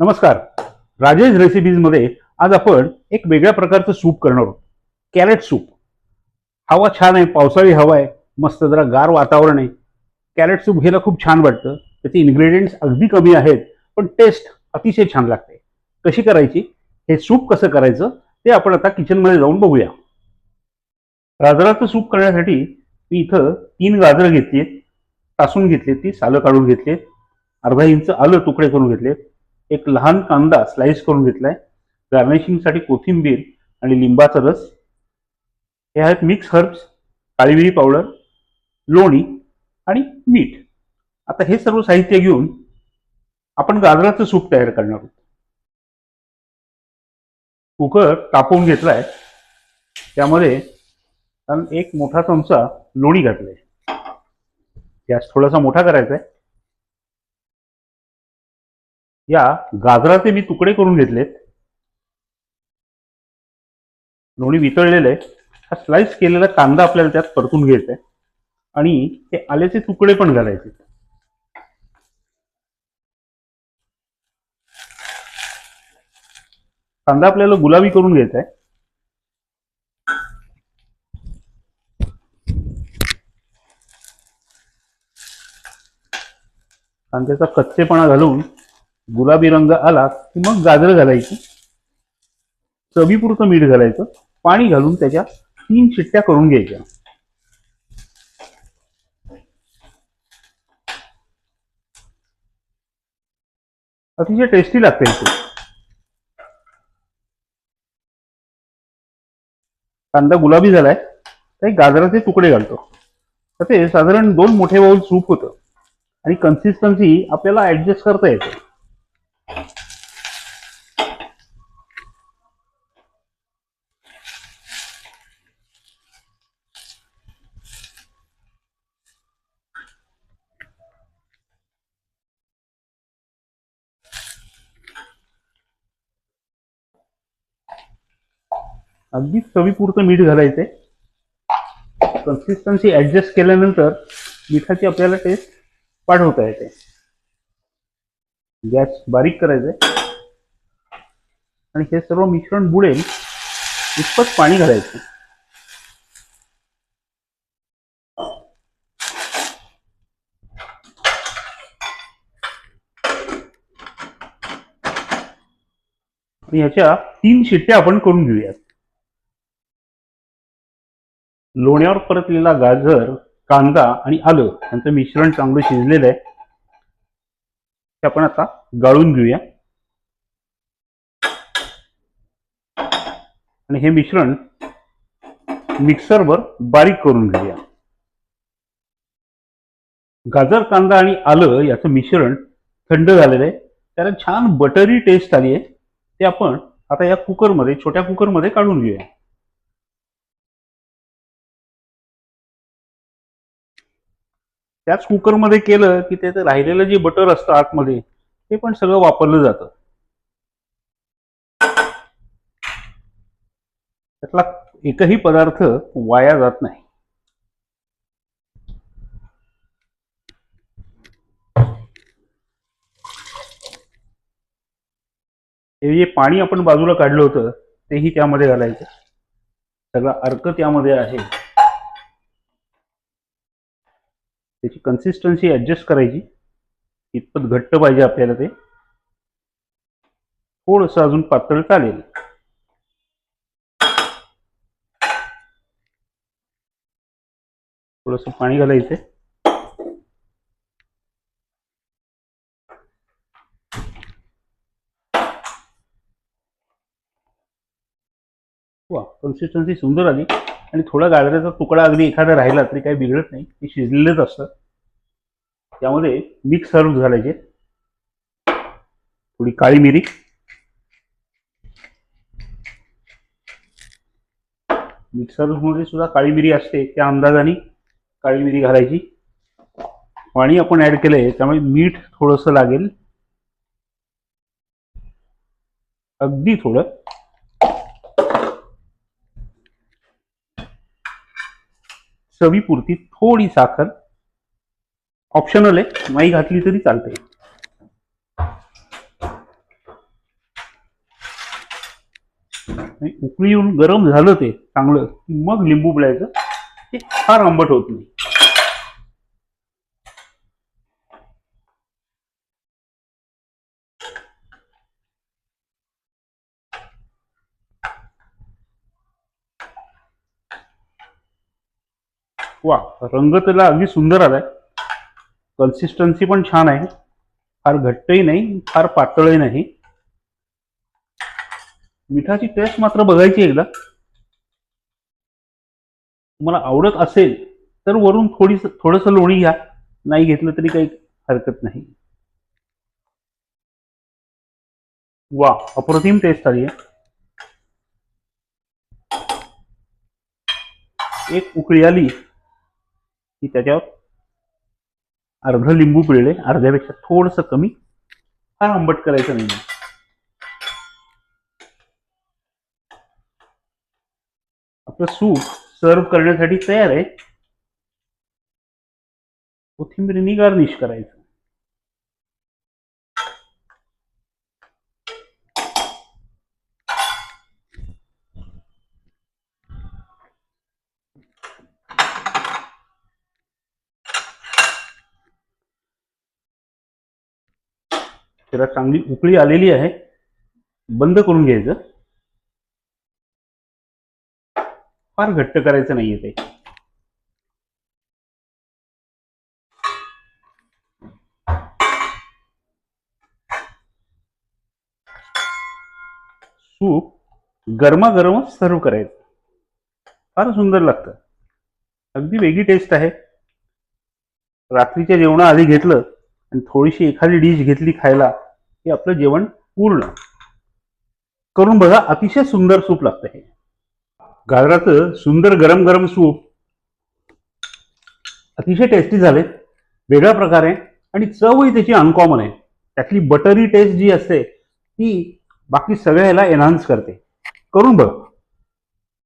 नमस्कार. राजेश रेसिपीजमध्ये आज आपण एक वेगळ्या प्रकारचं सूप करणार आहोत. कॅरेट सूप हवा छान आहे पावसाळी हवा आहे मस्त जरा गार वातावरण आहे. कॅरेट सूप घ्यायला खूप छान वाटतं. त्याचे इन्ग्रेडियंट्स अगदी कमी आहेत पण टेस्ट अतिशय छान लागते. कशी करायची? हे सूप कसं करायचं? ते आपण आता किचनमध्ये जाऊन बघूया. गाजराचं सूप करण्यासाठी मी इथं तीन गाजरं घेतली आहेत टासून घेतली ती सालं काढून घेतली अर्धा इंच आलं तुकडे करून घेतले एक लहान कांदा स्लाइस करून घेतलाय. गार्निशिंगसाठी कोथिंबीर आणि लिंबाचा रस. हे आहेत मिक्स हर्ब्स काळीमिरी पावडर लोणी आणि मीठ. आता हे सर्व साहित्य घेऊन आपण गाजराचं सूप तयार करणार आहोत. कुकर तापवून घेतलाय. त्यामध्ये कारण एक मोठा चमचा लोणी घातलाय. गॅस थोडासा मोठा करायचा आहे या गाजराचे मी तुकडे करून घेतलेत. लोणी वितळलेलं आहे हा स्लाइस केलेला कांदा आपल्याला त्यात परतून घ्यायचा आहे. आणि हे आल्याचे तुकडे पण घालायचे कांदा आपल्याला गुलाबी करून घ्यायचा आहे. कांद्याचा कच्चेपणा घालून गुलाबी रंग आला की मग गाजर घालायची चवीपुरतं मीठ घालायचं पाणी घालून त्याच्या तीन शिट्ट्या करून घ्यायच्या. अतिशय टेस्टी लागते इथे. कांदा गुलाबी झालाय तर गाजराचे तुकडे घालतो. तर ते साधारण दोन मोठे बाऊल सूप होतं. आणि कन्सिस्टन्सी आपल्याला ऍडजस्ट करता येते. अगदी चवीपुरतं मीठ घालायचंय. कन्सिस्टन्सी ॲडजस्ट केल्यानंतर मिठाची आपल्याला टेस्ट वाढवता येते. गॅस बारीक करायचंय. आणि हे सर्व मिश्रण बुडेल इतपत पाणी घालायचं. आणि तीन शिट्ट्या आपण करून घेऊयात. लोण्यावर परतलेला गाजर कांदा आणि आलं यांचं मिश्रण चांगलं शिजलेलं आहे. ते आपण आता गाळून घेऊया. आणि हे मिश्रण मिक्सरवर बारीक करून घेऊया. गाजर कांदा आणि आलं याचं मिश्रण थंड झालेलं आहे. त्याला छान बटरी टेस्ट आली आहे. ते आपण आता या कुकरमध्ये छोट्या कुकरमध्ये काढून घेऊया. त्याच कुकरमध्ये केलं की त्याचं राहिलेलं जे बटर असतं आतमध्ये ते पण सगळं वापरलं जातं. त्यातला एकही पदार्थ वाया जात नाही. हे जे पाणी आपण बाजूला काढलं होतं तेही त्यामध्ये घालायचं. सगळा अर्क त्यामध्ये आहे. त्याची कन्सिस्टन्सी ॲडजस्ट करायची. इतपत घट्ट पाहिजे आपल्याला ते. थोडंसं अजून पातळ चालेल. थोडस पाणी घालायचं वा कन्सिस्टन्सी सुंदर आली. आणि थोडा गाजराचा तुकडा अगदी एखादा राहिला तरी काही बिघडत नाही. ते शिजलेलंच असतं. त्यामध्ये मिक्स सर्व घालायचे. थोडी काळी मिरी. मिक्सरमध्ये सुद्धा काळी मिरी असते. त्या अंदाजाने काळी मिरी घालायची. पाणी आपण ऍड केलंय त्यामुळे मीठ थोडंसं लागेल. अगदी थोडं. चवीपुरती थोडी साखर. ऑप्शनल आहे. नाही घातली तरी चालते उकळी येऊन गरम झालं ते चांगलं की मग लिंबू पिळायचं ते फार आंबट होत नाही. वा रंग त्याला अगदी सुंदर आलाय. कन्सिस्टन्सी पण छान आहे. फार घट्टही नाही फार पातळही नाही. मिठाची टेस्ट मात्र बघायची एकदा. तुम्हाला आवडत असेल तर वरून थोडी थोडंसं लोणी घ्या. नाही घेतलं तरी काही हरकत नाही. वा अप्रतिम टेस्ट आली आहे. एक उकळी आली. की त्याच्यावर अर्ध लिंबू पिळले अर्ध्यापेक्षा थोडस कमी फार आंबट करायचं नाही. आपलं सूप सर्व करण्यासाठी तयार आहे. कोथिंबीरीनी गार्निश करायचं. त्याला चांगली उकळी आलेली आहे. बंद करून घ्यायचं. फार घट्ट करायचं नाहीये ते. सूप गरमागरमच सर्व करायचं. फार सुंदर लागतं. अगदी वेगळी टेस्ट आहे. रात्रीच्या जेवणाआधी घेतलं आणि थोडीशी एखादी डिश घेतली खायला की आपलं जेवण पूर्ण. करून बघा अतिशय सुंदर सूप लागतं हे. गाजराचं सुंदर गरम गरम सूप अतिशय टेस्टी झाले वेगळ्या प्रकारे आणि चवही त्याची अनकॉमन आहे. त्यातली बटरी टेस्ट जी असते ती बाकी सगळ्याला एनहान्स करते. करून बघा.